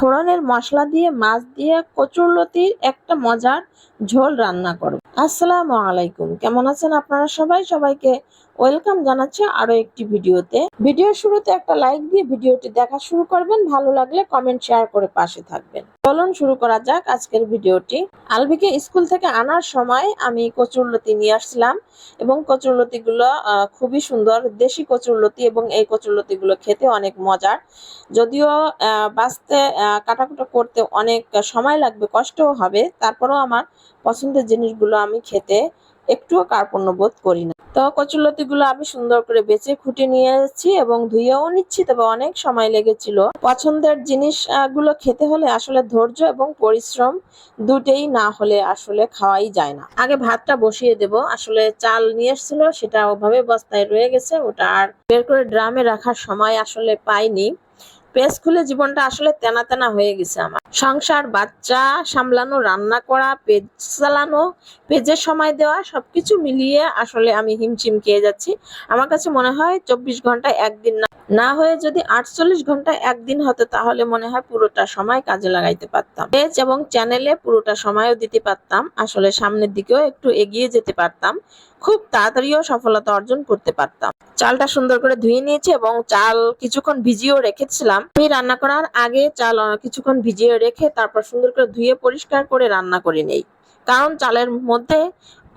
ফোড়নের মশলা দিয়ে, মাছ দিয়ে কচুরলতির একটা মজার ঝোল রান্না করব। আসসালামু আলাইকুম। কেমন আছেন আপনারা সবাই? সবাইকে ওয়েলকাম জানাচ্ছি আরও একটি ভিডিওতে। ভিডিও শুরুতে একটা লাইক দিয়ে ভিডিওটি দেখা শুরু করবেন। ভালো লাগলে কমেন্ট, শেয়ার করে পাশে থাকবেন। চলুন শুরু করা যাক আজকের ভিডিওটি। আলবিকে স্কুল থেকে আনার সময় আমি কচুরলতি নিয়ে আসলাম এবং কচুরলতি গুলো খুবই সুন্দর দেশি কচুরলতি এবং এই কচুরলতি গুলো খেতে অনেক মজার। যদিও বাঁচতে কাটাকুটা করতে অনেক সময় লাগবে, কষ্টও হবে। তারপরেও আমার পছন্দের জিনিসগুলো আমি খেতে একটুও কার্পণ্য বোধ করি না। তো কচুরলতি গুলো আমি সুন্দর করে বেছে খুঁটে নিয়ে এসেছি এবং ধুয়েও নিচ্ছি তবে অনেক সময় লেগেছিল। পছন্দের জিনিস আহ, গুলো খেতে হলে আসলে ধৈর্য এবং পরিশ্রম দুটেই না হলে আসলে খাওয়াই যায় না। আগে ভাতটা বসিয়ে দেব। আসলে চাল নিয়ে এসেছিল সেটা ওভাবে বস্তায় রয়ে গেছে ওটা আর বের করে ড্রামে রাখার সময় আসলে পাইনি। পেজ খুলে জীবনটা আসলে তেনা তেনা হয়ে গেছে আমার। সংসার, বাচ্চা সামলানো, রান্না করা পেজ চালানো পেজের সময় দেওয়া, সবকিছু মিলিয়ে আসলে আমি হিমচিম খেয়ে যাচ্ছি। আমার কাছে মনে হয় চব্বিশ ঘন্টায় একদিন না না হয়ে যদি আটচল্লিশ ঘণ্টা একদিন হতো তাহলে মনে হয় পুরোটা সময় কাজে লাগাইতে পারতাম। পেজ এবং চ্যানেলে পুরোটা সময়ও দিতে পারতাম, আসলে সামনের দিকেও একটু এগিয়ে যেতে পারতাম, খুব তাড়াতাড়িও সফলতা অর্জন করতে পারতাম। চালটা সুন্দর করে ধুয়ে নিয়েছি এবং চাল কিছুক্ষণ ভিজিয়েও রেখেছিলাম আমি রান্না করার আগে চাল কিছুক্ষণ ভিজিয়ে রেখে তারপর সুন্দর করে ধুয়ে পরিষ্কার করে রান্না করে নেই। কারণ চালের মধ্যে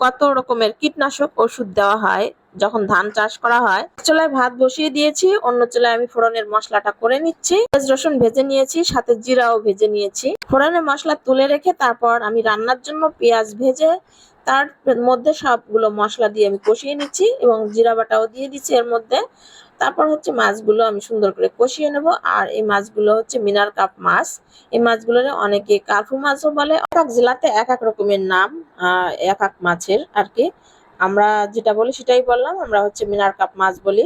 কত রকমের কীটনাশক ওষুধ দেওয়া হয়, যখন ধান চাষ করা হয়। চুলায় ভাত বসিয়ে দিয়েছি, অন্য চুলায় আমি ফোড়নের মশলাটা করে নিচ্ছি। পেঁয়াজ, রসুন ভেজে নিয়েছি, সাথে জিরাও ভেজে নিয়েছি। ফোড়নের মশলা তুলে রেখে তারপর আমি রান্নার জন্য পেঁয়াজ ভেজে তার মধ্যে সবগুলো মশলা দিয়ে আমি কষিয়ে নিচ্ছি এবং জিরা বাটাও দিয়ে দিচ্ছি এর মধ্যে। তারপর হচ্ছে মাছগুলো আমি সুন্দর করে কষিয়ে নেব। আর এই মাছগুলো হচ্ছে মিনার কাপ মাছ। এই মাছগুলোরে অনেকে কার্ফু মাছও বলে। এক এক জেলাতে এক এক রকমের নাম এক এক মাছের আর কি। আমরা যেটা বলি সেটাই বললাম। আমরা হচ্ছে মিনার কাপ মাছ বলি।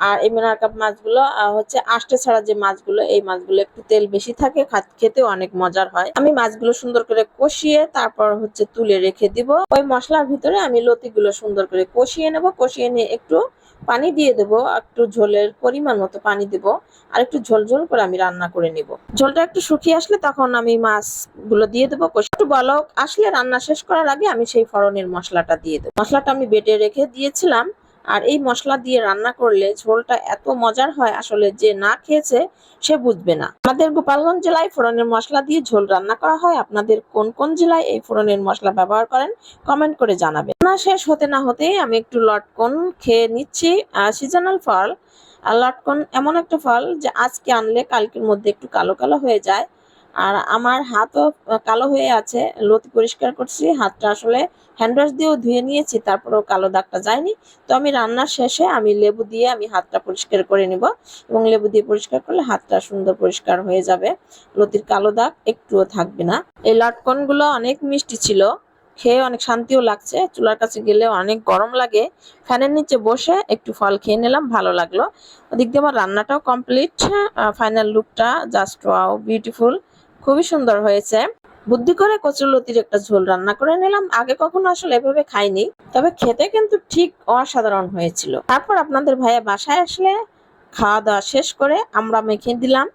আর এই মিনার কাপ মাছগুলো হচ্ছে আষ্টে ছাড়া যে মাছগুলো, এই মাছগুলো একটু তেল বেশি থাকে খেতে অনেক মজার হয়। আমি মাছগুলো সুন্দর করে কষিয়ে তারপর হচ্ছে তুলে রেখে দিব। ওই মশলার ভিতরে আমি লতিগুলো সুন্দর করে কষিয়ে নেব। কষিয়ে নিয়ে একটু পানি দিয়ে দেব। একটু ঝোলের পরিমাণ মতো পানি দেব। আর একটু ঝোল ঝোল করে আমি রান্না করে নিব। ঝোলটা একটু শুকিয়ে আসলে তখন আমি মাছগুলো দিয়ে দেবো। একটু বলক আসলে রান্না শেষ করার আগে আমি সেই ফড়নের মশলাটা দিয়ে দেবো। মশলাটা আমি বেটে রেখে দিয়েছিলাম। আর এই মশলা দিয়ে রান্না করলে ঝোলটা এত মজার হয় আসলে যে না খেয়েছে সে বুঝবে না। আমাদের গোপালগঞ্জ জেলায় ফোড়নের মশলা দিয়ে ঝোল রান্না করা হয়। আপনাদের কোন কোন জেলায় এই ফোড়নের মশলা ব্যবহার করেন কমেন্ট করে জানাবেন। না শেষ হতে না হতেই আমি একটু লটকন খেয়ে নিচ্ছি সিজনাল ফল। আর লটকন এমন একটা ফল যে আজকে আনলে কালকের মধ্যে একটু কালো কালো হয়ে যায়। আর আমার হাতও কালো হয়ে আছে, লতি পরিষ্কার করছি, হাতটা আসলে হ্যান্ড ওয়াশ দিয়েও ধুয়ে নিয়েছি, তারপরেও কালো দাগটা যায়নি। তো আমি রান্নার শেষে আমি লেবু দিয়ে আমি হাতটা পরিষ্কার করে নিব এবং লেবু দিয়ে পরিষ্কার করলে হাতটা সুন্দর পরিষ্কার হয়ে যাবে। লতির কালো দাগ একটুও থাকবে না। এই লটকনগুলো অনেক মিষ্টি ছিল, খেয়ে অনেক শান্তিও লাগছে। চুলার কাছে গেলে অনেক গরম লাগে। ফ্যানের নিচে বসে একটু ফল খেয়ে নিলাম, ভালো লাগল। ওদিক দিয়ে আমার রান্নাটাও কমপ্লিট ফাইনাল লুকটা জাস্ট ওয়াও বিউটিফুল খুবই সুন্দর হয়েছে। বুদ্ধি করে কচুরলতির একটা ঝোল রান্না করে নিলাম। আগে কখনো আসলে এভাবে খাইনি, তবে খেতে কিন্তু ঠিক অসাধারণ হয়েছিল। তারপর আপনাদের ভাইয়া বাসায় আসলে খাওয়া দাওয়া শেষ করে আমরা মেখে দিলাম,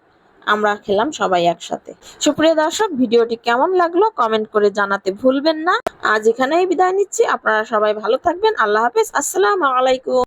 আমরা খেলাম সবাই একসাথে। সুপ্রিয় দর্শক, ভিডিওটি কেমন লাগল কমেন্ট করে জানাতে ভুলবেন না। আজ এখানেই বিদায় নিচ্ছি। আপনারা সবাই ভালো থাকবেন। আল্লাহ হাফেজ। আসসালামু আলাইকুম।